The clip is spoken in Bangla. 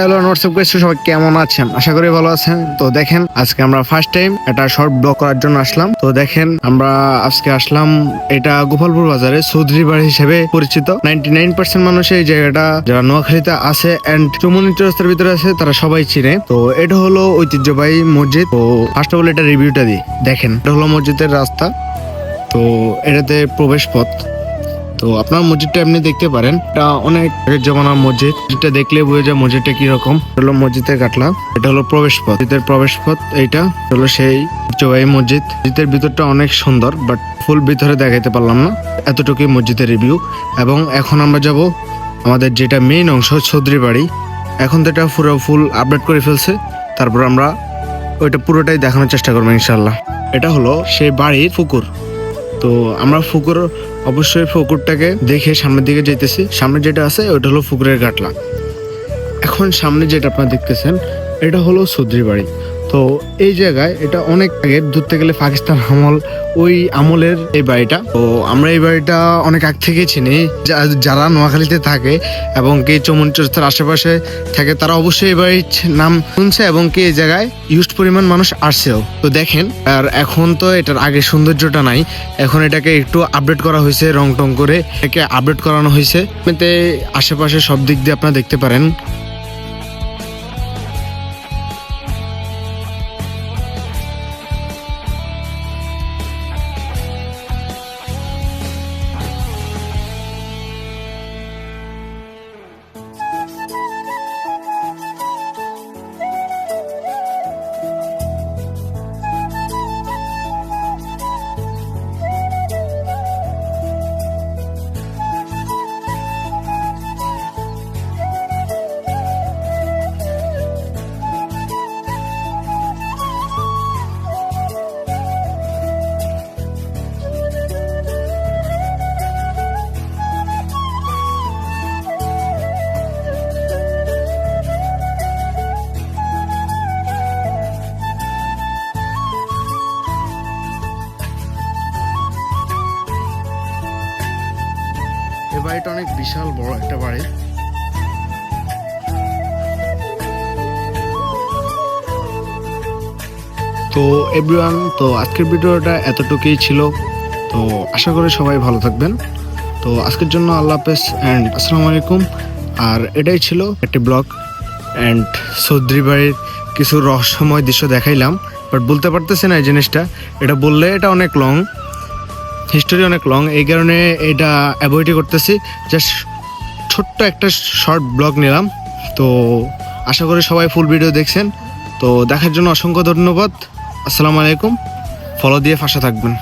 হ্যালো হোয়াটসঅ্যাপ গাইস সবাই কেমন আছেন? আশা করি ভালো আছেন। তো দেখেন, আজকে আমরা ফার্স্ট টাইম একটা শর্ট ব্লগ করার জন্য আসলাম। তো দেখেন, আমরা আজকে আসলাম এটা গোপালপুর বাজারে চৌধুরী বাড়ি হিসেবে পরিচিত। নাইনটি নাইন পার্সেন্ট মানুষ এই জায়গাটা, যারা নোয়াখালীতে আছে এন্ড চৌমনি চৌরাস্তার ভিতরে আছে, তারা সবাই চিনে। তো এটা হলো ঐতিহ্যবাহী মসজিদ। তো ফার্স্ট অফ অল এটা রিভিউটা দিই। দেখেন, এটা হলো মসজিদের রাস্তা। তো এটাতে প্রবেশ পথ তো আপনার মসজিদটা এমনি দেখতে পারেন। এটা অনেক আগের জমানার মসজিদ। যেটা দেখলে বোঝা যায় মসজিদটা কীরকম। হলো মসজিদের কাটলা। এটা হলো প্রবেশ পথ মসজিদের প্রবেশ পথ এইটা হলো সেই ঐতিহ্যবাহী মসজিদ। মসজিদের ভিতরটা অনেক সুন্দর বাট ফুল ভিতরে দেখাইতে পারলাম না। এতটুকুই মসজিদের রিভিউ এবং এখন আমরা যাব আমাদের যেটা মেইন অংশ চৌধুরী বাড়ি। এখন তো এটা পুরো ফুল আপডেট করে ফেলছে। তারপর আমরা ওইটা পুরোটাই দেখানোর চেষ্টা করব ইনশাল্লাহ এটা হলো সেই বাড়ির পুকুর। তো আমরা ফুকুর, অবশ্যই ফুকুরটাকে দেখে সামনের দিকে যেতেছি সামনে যেটা আছে ওটা হলো ফুকুরের গাটলা এখন সামনে যেটা আপনারা দেখতেছেন, এটা হলো সুদ্রি বাড়ি তো এই জায়গায় এটা অনেক আগে ধরতে গেলে পাকিস্তান আমল, ওই আমলের এই বাড়িটা। তো আমরা এই বাড়িটা অনেক আগ থেকে চিনি। যারা নোয়াখালীতে থাকে এবং কি চমন চৌরাস্তার আশেপাশে থাকে, তারা অবশ্যই এই বাড়ির নাম শুনছে এবং কি এই জায়গায় ইউজ পরিমাণ মানুষ আসছেও। তো দেখেন, আর এখন তো এটার আগে সৌন্দর্যটা নাই। এখন এটাকে একটু আপডেট করা হয়েছে, রং টং করে এটাকে আপডেট করানো হয়েছে। আশেপাশে সব দিক দিয়ে আপনারা দেখতে পারেন। বাড়িটা অনেক বিশাল বড় একটা বাড়ি। তো এভরিওয়ান তো আজকের ভিডিওটা এতটুকুই ছিল। তো আশা করি সবাই ভালো থাকবেন। তো আজকের জন্য আল্লাহ হাফেজ অ্যান্ড আসসালামু আলাইকুম। আর এটাই ছিল একটি ব্লগ অ্যান্ড চৌধুরী বাড়ির কিছু রহস্যময় দৃশ্য দেখাইলাম। বাট বলতে পারতেছি না এই জিনিসটা। এটা বললে এটা অনেক লং হিস্টোরি অনেক লং এই কারণে এটা অ্যাভয়েডই করতেছি। জাস্ট ছোট্ট একটা শর্ট ব্লগ নিলাম। তো আশা করি সবাই ফুল ভিডিও দেখছেন। তো দেখার জন্য অসংখ্য ধন্যবাদ। আসসালামু আলাইকুম। ফলো দিয়ে ফাঁসা থাকবেন।